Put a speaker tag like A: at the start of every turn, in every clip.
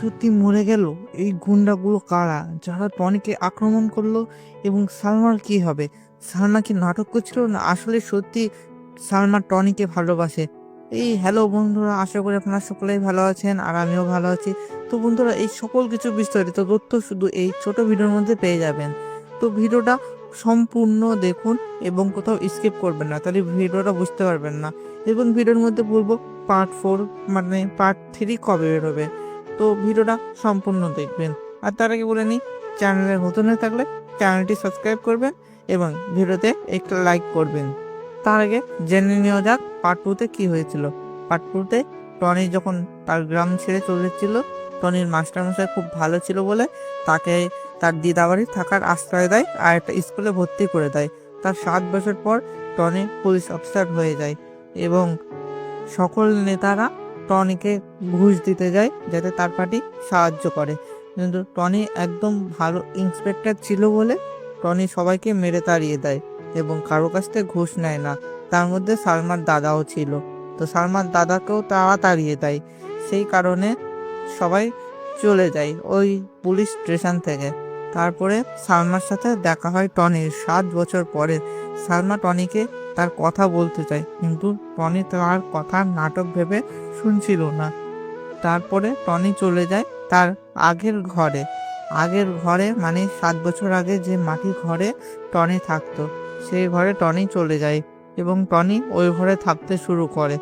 A: সত্যি মরে গেল? এই গুন্ডাগুলো কারা? যারা টনিকে আক্রমণ করল এবং সালমার কি হবে? সালমা কি নাটক করছিল না আসলে সত্যি সালমা টনিকে ভালোবাসে? এই হ্যালো বন্ধুরা, আশা করি আপনারা সকলেই ভালো আছেন আর আমিও ভালো আছি। তো বন্ধুরা, এই সকল কিছু বিস্তারিত তথ্য শুধু এই ছোট ভিডিওর মধ্যে পেয়ে যাবেন। তো ভিডিওটা সম্পূর্ণ দেখুন এবং কোথাও স্কিপ করবেন না, তাহলে ভিডিওটা বুঝতে পারবেন না। এবং ভিডিওর মধ্যে বলব পার্ট ফোর মানে পার্ট থ্রি কবে বেরোবে? তো ভিডিওটা সম্পূর্ণ দেখবেন। আর তার আগে বলে নিই, চ্যানেলে নতুন হয়ে থাকলে চ্যানেলটি সাবস্ক্রাইব করবেন এবং ভিডিওতে একটা লাইক করবেন। তার আগে জেনে নেওয়া যাক পার্ট টুতে কি হয়েছিল। পার্ট টুতে টনি যখন তার গ্রাম ছেড়ে চলেছিল টনির মাস্টারমশাই খুব ভালো ছিল বলে তাকে তার দিদাবাড়ি থাকার আশ্রয় দেয় আর একটা স্কুলে ভর্তি করে দেয়। তার সাত বছর পর টনি পুলিশ অফিসার হয়ে যায় এবং সকল নেতারা টনিকে ঘুষ দিতে যায়, যাতে তার পার্টি সাহায্য করে। কিন্তু টনি একদম ভালো ইন্সপেক্টর ছিল বলে টনি সবাইকে মেরে তাড়িয়ে দেয় এবং কারও কাছ থেকে ঘুষ নেয় না। তার মধ্যে সালমার দাদাও ছিল। তো সালমার দাদাকেও তারা তাড়িয়ে দেয়। সেই কারণে সবাই চলে যায় ওই পুলিশ স্টেশন থেকে। তারপরে সালমার সাথে দেখা হয় টনির। সাত বছর পরে সালমা টনিকে তার কথা বলতে চায়, কিন্তু টনি তার কথা নাটক ভেবে শুনছিল না। তারপরে টনি চলে যায় তার আগের ঘরে। আগের ঘরে মানে সাত বছর আগে যে মাটি ঘরে টনি থাকতো, সেই ঘরে টনি চলে যায় এবং টনি ওই ঘরে থাকতে শুরু করে।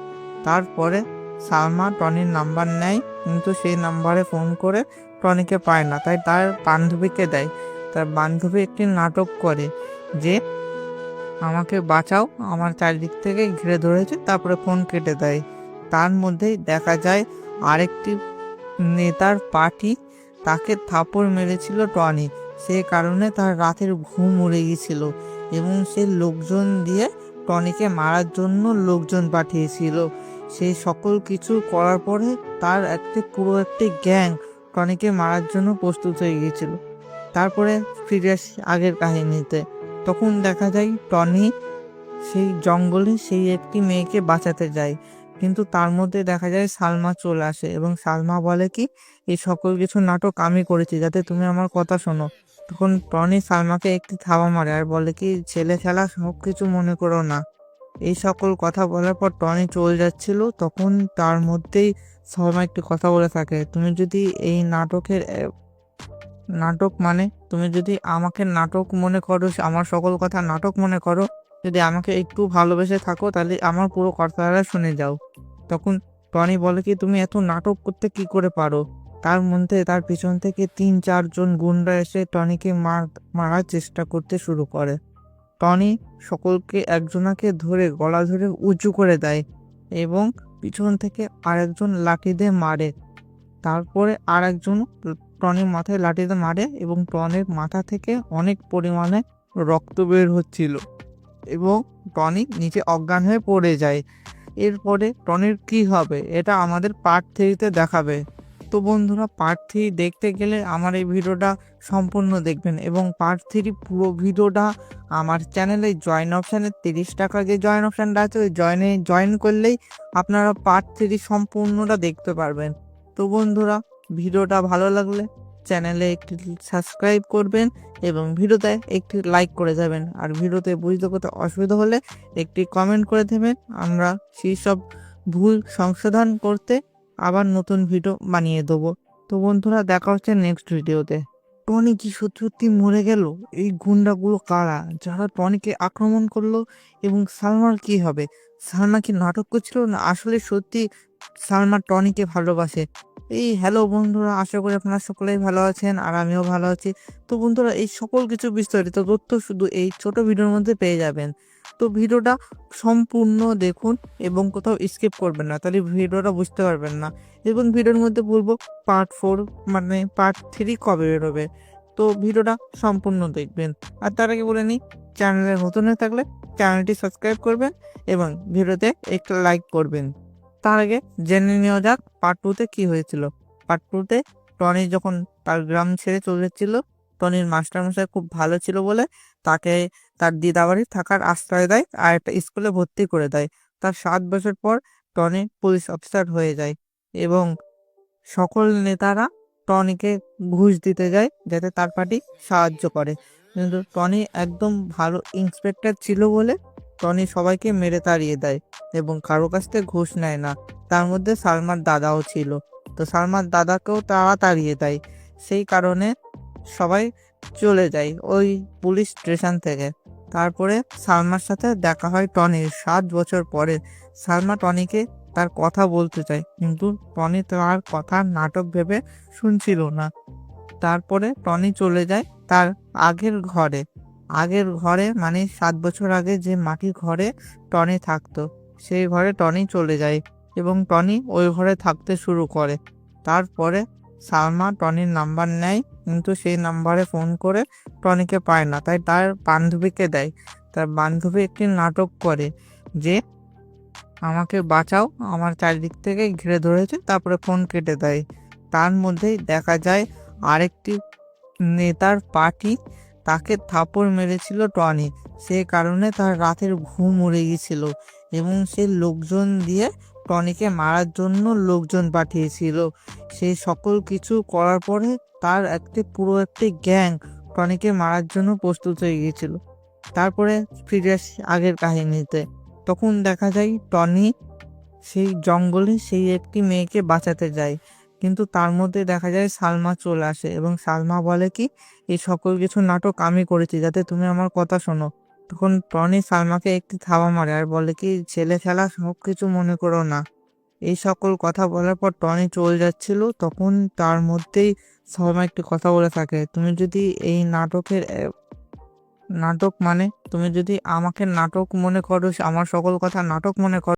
A: তারপরে সালমা টনির নাম্বার নেয় কিন্তু সেই নাম্বারে ফোন করে টনিকে পায় না। তাই তার বান্ধবীকে দেয়। তার বান্ধবী একটি নাটক করে যে, আমাকে বাঁচাও, আমার চারিদিক থেকে ঘিরে ধরেছে, তারপরে ফোন কেটে দেয়। তার মধ্যেই দেখা যায় আরেকটি নেতার পার্টি তাকে থাপড় মেরেছিল টনি। সে কারণে তার রাতের ঘুম উড়ে গিয়েছিল এবং সে লোকজন দিয়ে টনিকে মারার জন্য লোকজন পাঠিয়েছিল। সেই সকল কিছু করার পরে তার একটি পুরো একটি গ্যাং টনিকে মারার জন্য প্রস্তুত হয়ে গিয়েছিল। তারপরে ফিরে আসি আগের কাহিনীতে। তখন দেখা যায় টনি সেই জঙ্গলে সেই একটি মেয়েকে বাঁচাতে যায়। কিন্তু তার মধ্যে দেখা যায় সালমা চলে আসে এবং সালমা বলে কি, এই সকল কিছু নাটক আমি করেছি, যাতে তুমি আমার কথা শোনো। তখন টনি সালমাকে একটি থাবা মারে আর বলে কি ছেলে খেলা সব কিছু মনে করো না। এই সকল কথা বলার পর টনি চলে যাচ্ছিল, তখন তার মধ্যেই সালমা একটি কথা বলে থাকে, তুমি যদি এই নাটকের নাটক মানে তুমি যদি আমাকে নাটক মনে করো, আমার সকল কথা নাটক মনে করো, যদি আমাকে একটু ভালোবেসে থাকো, তাহলে আমার পুরো কথাটা শুনে যাও। তখন টনি বলে কি, তুমি এত নাটক করতে কি করে পারো? তার মধ্যে, তার পিছন থেকে তিন, চারজন গুন্ডা এসে টনিকে মার, মারার চেষ্টা করতে শুরু করে। টনি সকলকে একজনাকে ধরে গলা ধরে উঁচু করে দেয় এবং পিছন থেকে আরেকজন লাঠি দিয়ে মারে। তারপরে আরেকজন টনির মাথায় লাঠি দিয়ে মারে এবং টনির মাথা থেকে অনেক পরিমাণে রক্ত বের হচ্ছিল এবং টনি নিচে অজ্ঞান হয়ে পড়ে যায়। এরপরে টনির কি হবে? এটা আমাদের পার্ট থ্রিতে দেখাবে। তো বন্ধুরা পার্ট থ্রি দেখতে গেলে আমার এই ভিডিওটা সম্পূর্ণ দেখবেন এবং পার্ট থ্রি পুরো ভিডিওটা আমার চ্যানেলে জয়েন অপশানে তিরিশ টাকা যে জয়েন অপশানটা আছে, ওই জয়েনে জয়েন করলেই আপনারা পার্ট থ্রি সম্পূর্ণটা দেখতে পারবেন। তো বন্ধুরা, ভিডিওটা ভালো লাগলে চ্যানেলে একটি সাবস্ক্রাইব করবেন এবং ভিডিওতে একটি লাইক করে যাবেন আর ভিডিওতে বুঝতে করতে অসুবিধা হলে একটি কমেন্ট করে দেবেন। আমরা সেই সব ভুল সংশোধন করতে আবার নতুন ভিডিও বানিয়ে দেবো। তো বন্ধুরা, দেখা হচ্ছে নেক্সট ভিডিওতে টনি কি সত্যি সত্যি মরে গেল? এই গুন্ডাগুলো কারা? যারা টনিকে আক্রমণ করল এবং সালমার কি হবে? সালমা কি নাটক করছিল না? আসলে সত্যি সালমা টনিকে ভালোবাসে। এই হ্যালো বন্ধুরা, আশা করি আপনারা সকলেই ভালো আছেন আর আমিও ভালো আছি। তো বন্ধুরা, এই সকল কিছু বিস্তারিত তথ্য শুধু এই ছোট ভিডিওর মধ্যে পেয়ে যাবেন। তো ভিডিওটা সম্পূর্ণ দেখুন এবং কোথাও স্কিপ করবেন না, তাহলে ভিডিওটা বুঝতে পারবেন না। এবং ভিডিওর মধ্যে বলব পার্ট ফোর মানে পার্ট থ্রি কবে বেরোবে। তো ভিডিওটা সম্পূর্ণ দেখবেন। আর তার আগে বলে নিই চ্যানেলে নতুন হয়ে থাকলে চ্যানেলটি সাবস্ক্রাইব করবেন এবং ভিডিওতে একটা লাইক করবেন। তার আগে জেনে নেওয়া যাক পার্ট টুতে কি হয়েছিল। পার্ট টুতে টনি যখন তার গ্রাম ছেড়ে চলে যাচ্ছিল, টনির মাস্টারমশাই খুব ভালো ছিল বলে তাকে তার দিদাবাড়ি থাকার আশ্রয় দেয় আর একটা স্কুলে ভর্তি করে দেয়। তার সাত বছর পর টনি পুলিশ অফিসার হয়ে যায় এবং সকল নেতারা টনিকে ঘুষ দিতে যায় যাতে তার পার্টি সাহায্য করে। কিন্তু টনি একদম ভালো ইন্সপেক্টর ছিল বলে টনি সবাইকে মেরে তাড়িয়ে দেয়। এবং কারও কাছ থেকে ঘুষ নেয় না। তার মধ্যে সালমার দাদাও ছিল। তো সালমার দাদাকেও তারা তাড়িয়ে দেয়। সেই কারণে সবাই চলে যায় ওই পুলিশ স্টেশন থেকে। তারপরে সালমার সাথে দেখা হয় টনির সাত বছর পরে সালমা টনিকে তার কথা বলতে চায়। কিন্তু টনি তার কথা নাটক ভেবে শুনছিল না। তারপরে টনি চলে যায় তার আগের ঘরে। আগের ঘরে মানে সাত বছর আগে যে মাটির ঘরে টনি থাকতো। সেই ঘরে টনি চলে যায় এবং টনি ওই ঘরে থাকতে শুরু করে। তারপরে সালমা টনির নাম্বার নেয়, কিন্তু সেই নাম্বারে ফোন করে টনিকে পায় না। তাই তার বান্ধবীকে দেয়। তার বান্ধবী একটি নাটক করে যে, আমাকে বাঁচাও, আমার চারিদিক থেকে ঘিরে ধরেছে, তারপরে ফোন কেটে দেয়। তার মধ্যেই দেখা যায় আরেকটি নেতার পার্টি তাকে থাপড় মেরেছিল টনি। সে কারণে তার রাতের ঘুম উড়ে গিয়েছিল এবং সে লোকজন দিয়ে টনিকে মারার জন্য লোকজন পাঠিয়েছিল। সেই সকল কিছু করার পরে তার একটি পুরো একটি গ্যাং টনিকে মারার জন্য প্রস্তুত হয়ে গিয়েছিল। তারপরে ফিরে আসি আগের কাহিনীতে। তখন দেখা যায় টনি সেই জঙ্গলে সেই একটি মেয়েকে বাঁচাতে যায়। কিন্তু তার মধ্যে দেখা যায় সালমা চলে আসে এবং সালমা বলে কি এই সকল কিছু নাটক আমি করেছি, যাতে তুমি আমার কথা শোনো। তখন টনি সালমাকে একটি থাবা মারে আর বলে কি, ছেলে খেলা সব কিছু মনে করো না। এই সকল কথা বলার পর টনি চলে যাচ্ছিল, তখন তার মধ্যেই সালমা একটি কথা বলে থাকে, তুমি যদি এই নাটকের নাটক মানে তুমি যদি আমাকে নাটক মনে করো, আমার সকল কথা নাটক মনে করো